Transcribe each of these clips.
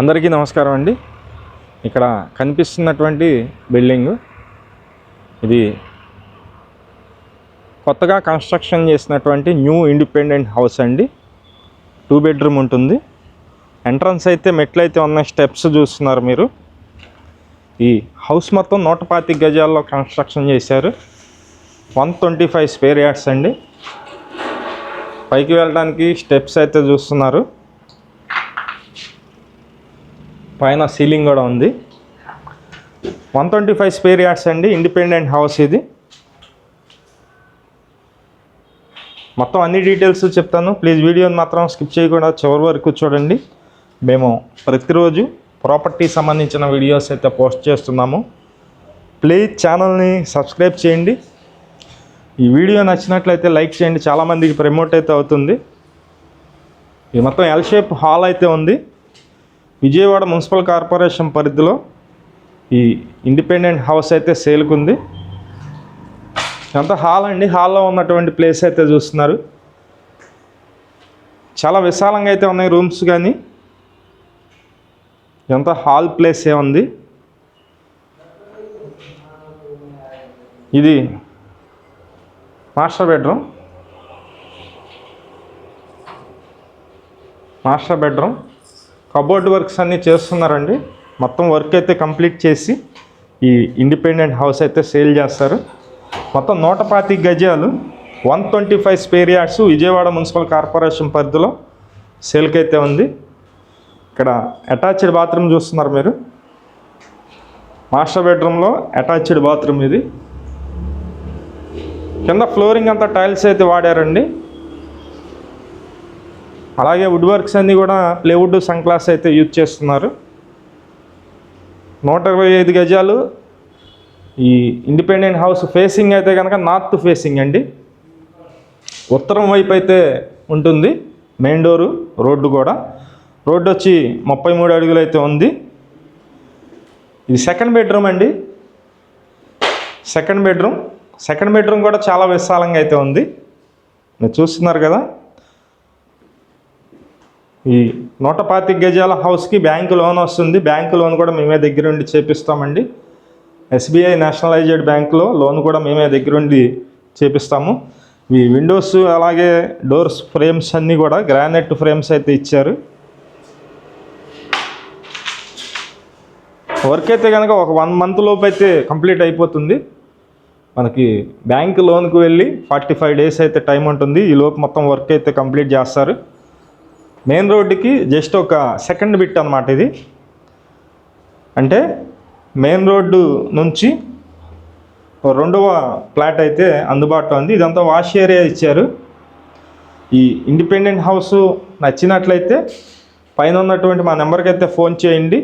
అందరికీ నమస్కారం అండి. ఇక్కడ కనిపిస్తున్నటువంటి బిల్డింగ్ ఇది కొత్తగా కన్స్ట్రక్షన్ చేసినటువంటి న్యూ ఇండిపెండెంట్ హౌస్ అండి. టూ బెడ్రూమ్ ఉంటుంది. ఎంట్రన్స్ అయితే మెట్లు అయితే ఉన్న స్టెప్స్ చూస్తున్నారు మీరు. ఈ హౌస్ మొత్తం నూట పాతి గజాల్లో కన్స్ట్రక్షన్ చేశారు. One twenty five square yards అండి. పైకి వెళ్ళడానికి స్టెప్స్ అయితే చూస్తున్నారు. పైన సీలింగ్ కూడా ఉంది. One twenty five square yards అండి ఇండిపెండెంట్ హౌస్ ఇది. మొత్తం అన్ని డీటెయిల్స్ చెప్తాను. ప్లీజ్ వీడియోని మాత్రం స్కిప్ చేయకుండా చివరి వరకు చూడండి. మేము ప్రతిరోజు ప్రాపర్టీ సంబంధించిన వీడియోస్ అయితే పోస్ట్ చేస్తున్నాము. ప్లీజ్ ఛానల్ని సబ్స్క్రైబ్ చేయండి. ఈ వీడియో నచ్చినట్లయితే లైక్ చేయండి. చాలామందికి ప్రమోట్ అయితే అవుతుంది. ఇది మొత్తం ఎల్ షేప్ హాల్ అయితే ఉంది. విజయవాడ మున్సిపల్ కార్పొరేషన్ పరిధిలో ఈ ఇండిపెండెంట్ హౌస్ అయితే సేల్కి ఉంది ఎంత హాల్ అండి? హాల్లో ఉన్నటువంటి ప్లేస్ అయితే చూస్తున్నారు. చాలా విశాలంగా అయితే ఉన్నాయి రూమ్స్ కానీ. ఎంత హాల్ ప్లేస్ ఏ ఉంది? ఇది master bedroom. Master bedroom. Cupboard works అన్నీ చేస్తున్నారండి. మొత్తం వర్క్ అయితే కంప్లీట్ చేసి ఈ ఇండిపెండెంట్ హౌస్ అయితే సేల్ చేస్తారు. మొత్తం నూట పాతి గజాలు one twenty five square yards Vijayawada municipal corporation పరిధిలో సేల్కి అయితే ఉంది. ఇక్కడ అటాచ్డ్ బాత్రూమ్ చూస్తున్నారు మీరు. మాస్టర్ బెడ్రూమ్లో అటాచ్డ్ బాత్రూమ్ ఇది. కింద ఫ్లోరింగ్ అంతా టైల్స్ అయితే వాడారండి. అలాగే వుడ్ వర్క్స్ అన్నీ కూడా ప్లేవుడ్ సన్గ్లాస్ అయితే యూజ్ చేస్తున్నారు. నూట ఇరవై ఐదు గజాలు ఈ ఇండిపెండెంట్ హౌస్ ఫేసింగ్ అయితే కనుక నార్త్ ఫేసింగ్ అండి. ఉత్తరం వైపు అయితే ఉంటుంది మెయిన్ డోరు రోడ్డు కూడా. రోడ్డు వచ్చి ముప్పై మూడు అడుగులు అయితే ఉంది. ఇది సెకండ్ బెడ్రూమ్ అండి. Second bedroom. సెకండ్ బెడ్రూమ్ కూడా చాలా విశాలంగా అయితే ఉంది. మీరు చూస్తున్నారు కదా. ఈ నూట పాతిక గజాల హౌస్కి బ్యాంకు లోన్ వస్తుంది. బ్యాంకు లోన్ కూడా మేమే దగ్గరుండి చేపిస్తామండి. ఎస్బీఐ నేషనలైజ్డ్ బ్యాంకులో లోన్ కూడా మేమే దగ్గరుండి చేపిస్తాము. ఈ విండోస్ అలాగే డోర్స్ ఫ్రేమ్స్ అన్నీ కూడా గ్రానైట్ ఫ్రేమ్స్ అయితే ఇచ్చారు. వర్క్ అయితే కనుక ఒక వన్ మంత్ లోపు అయితే కంప్లీట్ అయిపోతుంది. మనకి బ్యాంక్ లోన్కి వెళ్ళి ఫార్టీ ఫైవ్ డేస్ అయితే టైం ఉంటుంది. ఈ లోపు మొత్తం వర్క్ అయితే కంప్లీట్ చేస్తారు. మెయిన్ రోడ్డుకి జస్ట్ ఒక సెకండ్ బిట్ అనమాట ఇది. అంటే మెయిన్ రోడ్డు నుంచి రెండవ ప్లాట్ అయితే అందుబాటులో ఉంది. ఇదంతా వాష్ ఏరియా ఇచ్చారు. ఈ ఇండిపెండెంట్ హౌస్ నచ్చినట్లయితే పైన ఉన్నటువంటి మా నెంబర్కి అయితే ఫోన్ చేయండి.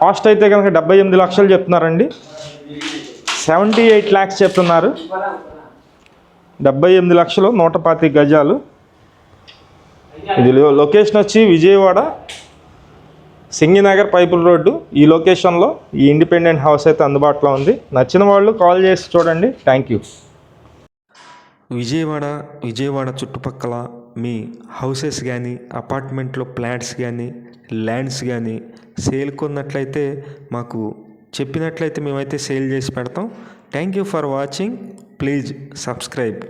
కాస్ట్ అయితే కనుక డెబ్బై ఎనిమిది లక్షలు చెప్తున్నారండి. సెవెంటీ ఎయిట్ ల్యాక్స్ చెప్తున్నారు. డెబ్బై ఎనిమిది లక్షలు నూట పాతి గజాలు. ఇది లొకేషన్ వచ్చి విజయవాడ సింగినగర్ పైపుల్ రోడ్డు. ఈ లొకేషన్లో ఈ ఇండిపెండెంట్ హౌస్ అయితే అందుబాటులో ఉంది. నచ్చిన వాళ్ళు కాల్ చేసి చూడండి. థ్యాంక్ యూ విజయవాడ విజయవాడ చుట్టుపక్కల మీ హౌసెస్ కానీ అపార్ట్మెంట్లో ఫ్లాట్స్ కానీ ల్యాండ్స్ కానీ సేల్ కొన్నట్లయితే మాకు చెప్పినట్లయితే మేమైతే సేల్ చేసి పెడతాం. Thank you for watching please subscribe